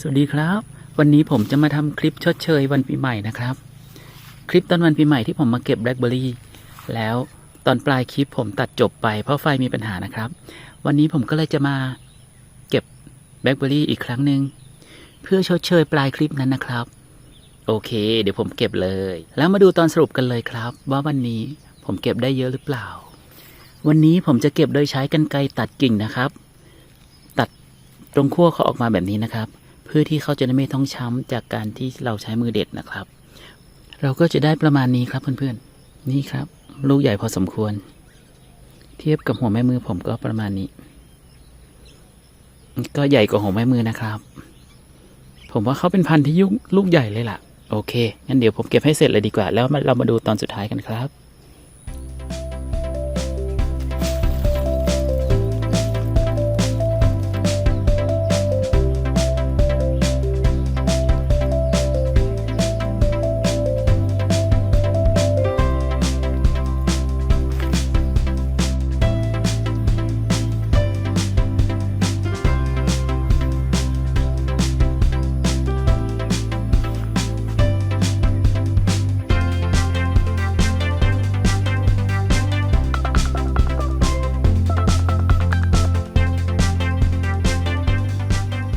สวัสดีครับ วันนี้ผมจะมาทำคลิปชดเชยวันปีใหม่นะครับ คลิปตอนวันปีใหม่ที่ผมมาเก็บแบล็คเบอร์รี่แล้วตอนปลายคลิปผมตัดจบไปเพราะไฟมีปัญหานะครับ วันนี้ผมก็เลยจะมาเก็บแบล็คเบอร์รี่อีกครั้งหนึ่งเพื่อชดเชยปลายคลิปนั้นนะครับ โอเค เดี๋ยวผมเก็บเลย แล้วมาดูตอนสรุปกันเลยครับ ว่าวันนี้ผมเก็บได้เยอะหรือเปล่า วันนี้ผมจะเก็บโดยใช้กรรไกรตัดกิ่งนะครับ ตัดตรงขั้วเขาออกมาแบบนี้นะครับ เพื่อที่เขาจะได้ไม่ต้องช้ำจากการที่เราใช้มือเด็ดนะครับ เราก็จะได้ประมาณนี้ครับเพื่อนๆ นี่ครับ ลูกใหญ่พอสมควร เทียบกับหัวแม่มือผมก็ประมาณนี้ ก็ใหญ่กว่าหัวแม่มือนะครับ ผมว่าเขาเป็นพันธุ์ที่ยุลูกใหญ่เลยล่ะ โอเคงั้นเดี๋ยวผมเก็บให้เสร็จเลยดีกว่า แล้วมาเรามาดูตอนสุดท้ายกันครับ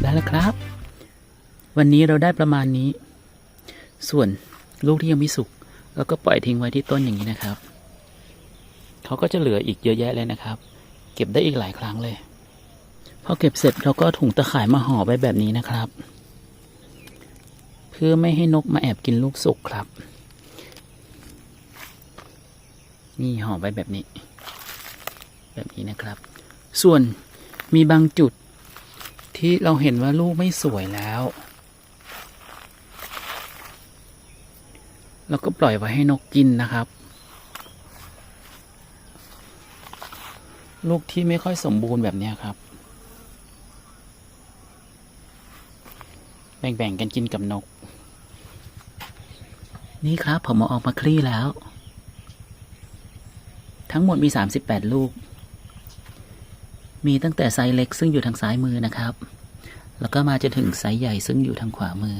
ได้แล้วครับ วันนี้เราได้ประมาณนี้ ส่วนลูกที่ยังไม่สุกเราก็ปล่อยทิ้งไว้ที่ต้นอย่างนี้นะครับ เขาก็จะเหลืออีกเยอะแยะเลยนะครับ เก็บได้อีกหลายครั้งเลย พอเก็บเสร็จเราก็ถุงตะข่ายมาห่อไว้แบบนี้นะครับ เพื่อไม่ให้นกมาแอบกินลูกสุกครับ นี่ห่อไว้แบบนี้ แบบนี้นะครับ ส่วนมีบางจุด ที่เราเห็นว่าลูกไม่สวยแล้วเราก็ปล่อยไว้ให้นกกินนะครับ ลูกที่ไม่ค่อยสมบูรณ์แบบนี้ครับ แบ่งๆกันกินกับนก นี่ครับผมเอาออกมาคลี่แล้ว ทั้งหมดมี 38 ลูก มีตั้งแต่ไซส์เล็กซึ่งอยู่ทางซ้ายมือนะครับ แล้วก็มาจนถึงไซส์ใหญ่ซึ่งอยู่ทางขวามือ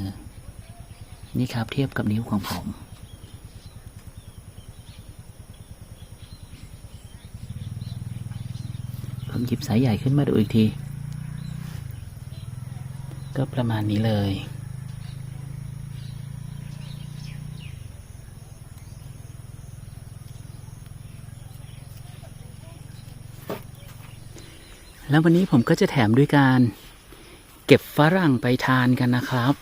นี่ครับเทียบกับนิ้วของผม ผมหยิบสายใหญ่ขึ้นมาดูอีกที ก็ประมาณนี้เลยแล้ววันนี้ผมก็จะแถมด้วยการ เก็บฝรั่งไปทานกันนะครับ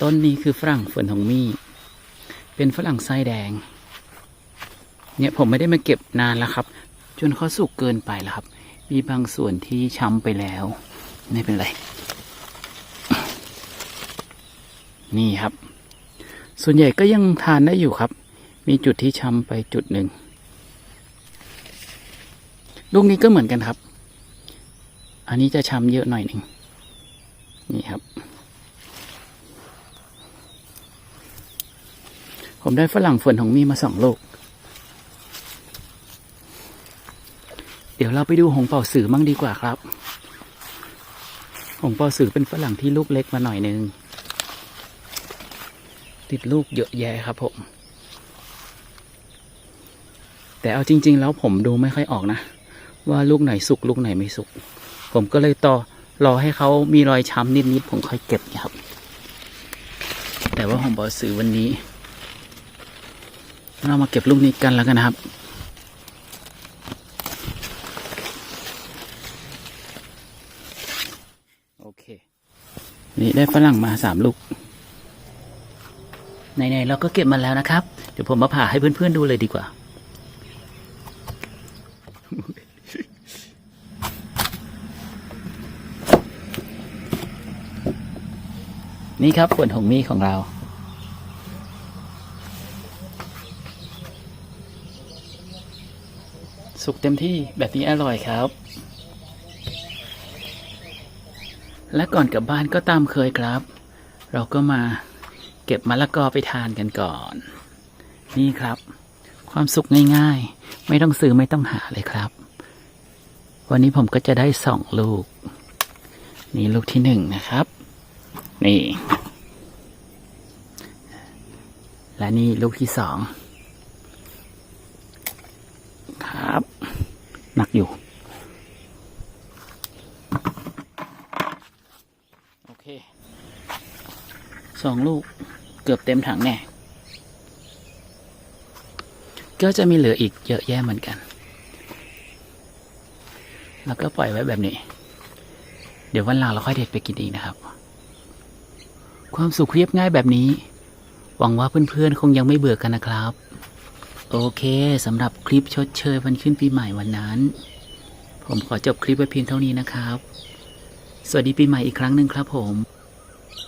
ต้นนี้คือฝรั่งฝนของมี่ เป็นฝรั่งไส้แดง เนี่ยผมไม่ได้มาเก็บนานแล้วครับ จนเขาสุกเกินไปแล้วครับ มีบางส่วนที่ช้ำไปแล้ว ไม่เป็นไร นี่ครับ ส่วนใหญ่ก็ยังทานได้อยู่ครับ มีจุดที่ช้ำไปจุดหนึ่ง ลูกนี้ก็เหมือนกันครับ อันนี้จะช้ำเยอะหน่อยหนึ่งนี่ครับ ผมได้ฝรั่งฝนของมีมาสองลูก เดี๋ยวเราไปดูหงเป่าสือมั่งดีกว่าครับ หงเป่าสือเป็นฝรั่งที่ลูกเล็กมาหน่อยหนึ่งติดลูกเยอะแยะครับผม แต่เอาจริง ๆ แล้วผมดูไม่ค่อยออกนะ ว่าลูกไหนสุกลูกไหนไม่สุก ผมก็เลยต่อรอให้เขามีรอยช้ำนิดๆผมค่อยเก็บนะครับ แต่ว่าของบอสือวันนี้ เรามาเก็บลูกนี้กันแล้วกันนะครับโอเค นี่ได้ฝรั่งมาสามลูกไหนๆเราก็เก็บมาแล้วนะครับ เดี๋ยวผมมาผ่าให้เพื่อนๆดูเลยดีกว่า นี่ครับผลของมีของเรา สุกเต็มที่แบบนี้อร่อยครับ และก่อนกลับบ้านก็ตามเคยครับ เราก็มาเก็บมะละกอไปทานกันก่อน นี่ครับ ความสุขง่ายๆ ไม่ต้องซื้อไม่ต้องหาเลยครับ วันนี้ผมก็จะได้สองลูก นี่ลูกที่หนึ่งนะครับ นี่ และนี่ลูกที่สองครับ หนักอยู่ โอเค สองลูกเกือบเต็มถังแน่ก็จะมีเหลืออีกเยอะแยะเหมือนกัน แล้วก็ปล่อยไว้แบบนี้ เดี๋ยววันหลังเราค่อยเด็ดไปกินอีกนะครับ ความสุขเรียบง่ายแบบนี้ หวังว่าเพื่อนๆคงยังไม่เบื่อกันนะครับ โอเคสำหรับคลิปชดเชยวันขึ้นปีใหม่วันนั้น ผมขอจบคลิปไว้เพียงเท่านี้นะครับ สวัสดีปีใหม่อีกครั้งหนึ่งครับผม